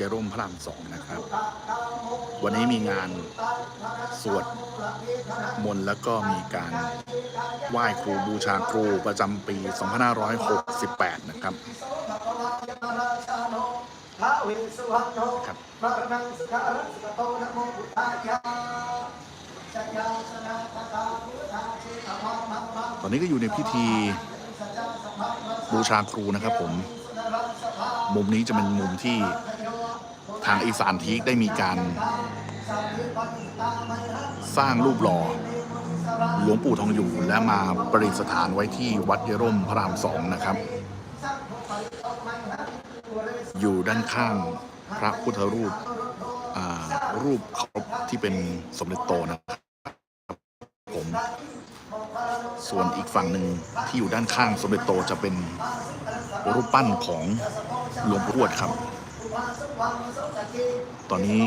ยายร่มพระรามสองนะครับ วันนี้มีงานสวดมนต์แล้วก็มีการไหว้ครูบูชาครูประจำปี 2568 นะครับพระเวสสุวรรณโนครับมรณังพันะโมพุทธายาชัยยาสนาตตาพุทธาเชตวามังมังตอนนี้ก็อยู่ในพิธีบูชาครูนะครับผม มุมนี้จะเป็นมุมที่ ทางอีสานทีกได้มีการ สร้างรูปหล่อหลวงปู่ทองอยู่และมาประดิษฐานไว้ที่วัดเยร่มพระรามสองนะครับ อยู่ด้านข้างพระพุทธรูปรูปเคารพที่เป็นสมเด็จโตนะครับผมส่วนอีกฝั่งหนึ่งที่อยู่ด้านข้างสมเด็จโตจะเป็นรูปปั้นของหลวงปู่ทวดครับ ตอนนี้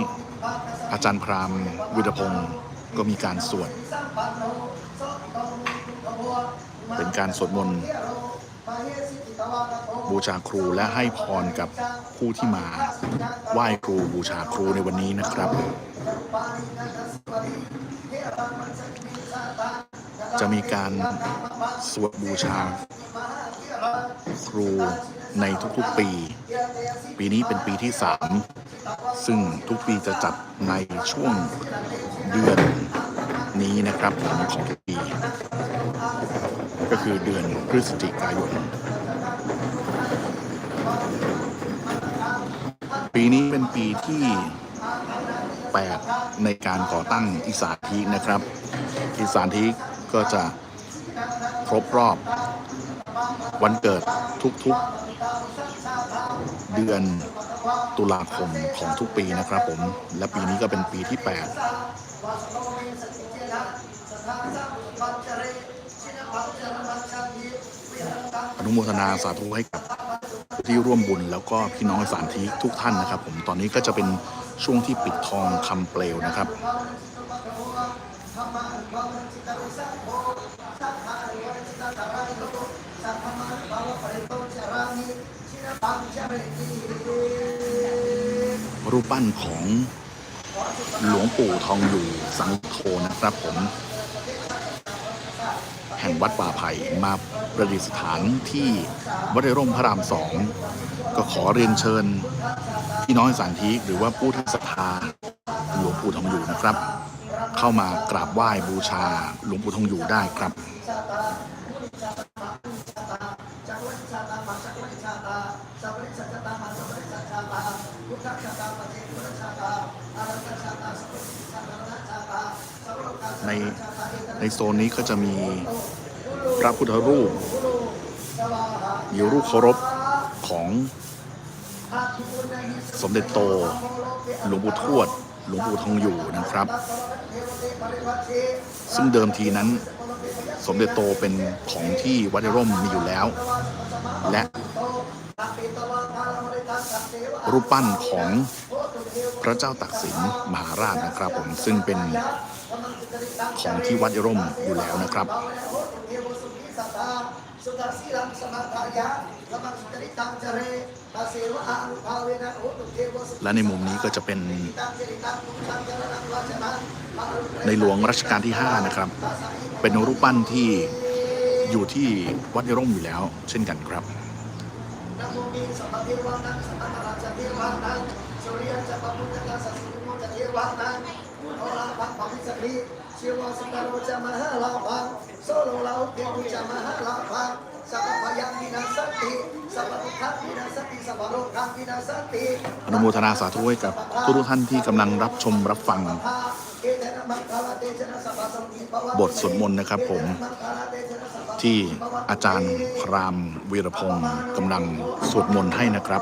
อาจารย์พรามวิรพงศ์ก็มีการสวด เป็นการสวดมนต์บูชาครูและให้พรกับผู้ที่มาไหว้ครูบูชาครูในวันนี้นะครับ จะมีการสวดบูชาครู ในทุกๆปี ปีนี้เป็นปีที่ 3 ซึ่งทุกปีจะจัดในช่วงเดือนนี้นะครับผมของทุกปี ก็คือเดือนพฤศจิกายน ปีนี้เป็นปีที่ 8 ในการก่อตั้งอีสานทีนะครับอีสานทีก็จะครบรอบ วันเกิดทุกๆเดือนตุลาคมของทุกปีนะครับผม และปีนี้ก็เป็นปีที่ 8 อนุโมทนาสาธุให้กับที่ร่วมบุญแล้วก็พี่น้องอีสานทีทุกท่านนะครับ ผมตอนนี้ก็จะเป็นช่วงที่ปิดทองคำเปลวนะครับ รูปปั้นของหลวงปู่ทองอยู่สังโทนะครับผม แห่งวัดป่าไผ่มาประดิษฐานที่วัดไร่มพระรามสอง ก็ขอเรียนเชิญ พี่น้องสันทิหรือว่าผู้ที่ศรัทธาหลวงปู่ทองอยู่นะครับ เข้ามากราบไหว้บูชาหลวงปู่ทองอยู่ได้ครับ ในในโซนนี้ก็จะมีพระพุทธรูปอยู่รูปเคารพของสมเด็จโต หลวงปู่ทวด หลวงปู่ทองอยู่นะครับ ซึ่งเดิมทีนั้น สมเด็จโตเป็นของที่วัดร่ร่มมีอยู่แล้ว และรูปปั้นของพระเจ้าตักสินมหาราชนะครับผมซึ่งเป็น ของที่วัดไร่มอยู่แล้วนะครับและในมุมนี้ก็จะเป็น ในหลวงรัชกาลที่ 5 นะครับ เป็นรูปปั้นที่อยู่ที่วัดไร่มอยู่แล้ว เช่นกันครับชีวสุตโรจะมหาลาภังโซโลลาอุเทกุจะมหาลาภังสัพพยังวินาสติสัพพทุกขัง นโรคังวินาสติอนุโมทนาสาธุให้กับทุกๆท่านที่กำลังรับชมรับฟัง บทสวดมนต์นะครับผม ที่อาจารย์พรามวีรพงศ์กำลังสวดมนต์ให้นะครับ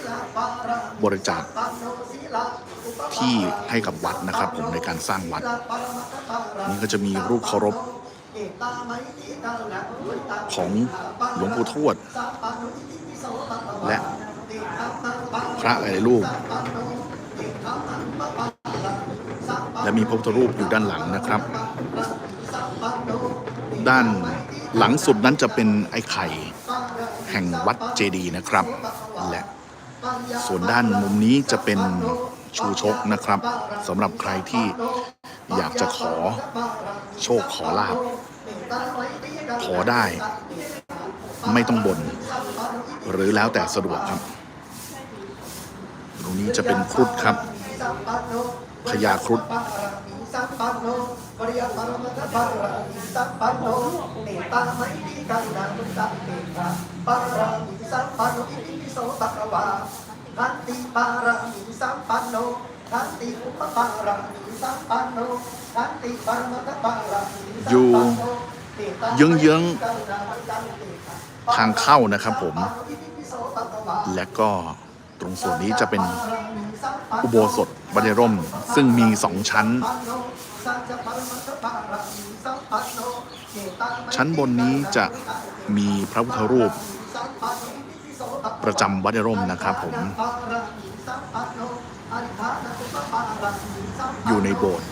บริจาคที่ให้กับวัดนะครับ ผมในการสร้างวัด นี่ก็จะมีรูปเคารพของหลวงปู่ทวด และพระหลายรูป และมีพระพุทธรูปอยู่ด้านหลังนะครับ ด้านหลังสุดนั้นจะเป็นไอ้ไข่ แห่งวัดเจดีย์นะครับ และ ส่วนด้านมุมนี้จะเป็นชูชกนะครับสำหรับใครที่อยากจะขอโชคขอลาบ ขอได้ ไม่ต้องบน หรือแล้วแต่สะดวกครับ ตรงนี้จะเป็นครุฑครับพญาครุฑสัมปันโนปริยปรมัตถปารามิสัมปันโนเสโนอิติปิโสภะควาขันติปารามิสัมปันโนขันติอุปปารามิสัมปันโนขันติปรมัตถปารามิสัมปันโนเยื้องๆทางเข้านะครับผม และก็ตรงส่วนนี้จะเป็นอุโบสถบันไดร่ม ซึ่งมีสองชั้น ชั้นบนนี้จะมีพระพุทธรูป ประจำวัดไดร่มนะครับผม อยู่ในโบสถ์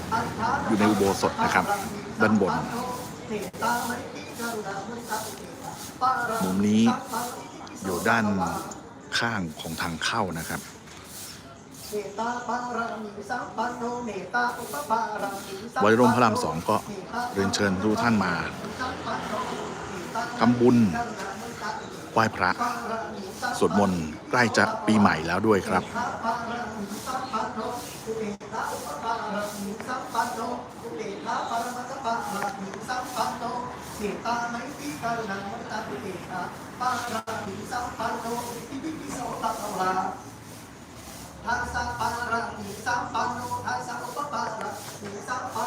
อยู่ในอุโบสถนะครับ ด้านบน มุมนี้อยู่ด้านข้างของทางเข้านะครับวัดร่มพระรามสองก็เรียนเชิญทุกท่านมาทำบุญ ไหว้พระ สวดมนต์ใกล้จะปีใหม่แล้วด้วยครับเมตตาไมตรีกรุณามุตตะเมตตาปารามิสัมปันโนอิติปิโสภะคะวาทัสสะปาระมิสัมปันโนทัสสะอุปปาระมิสัมป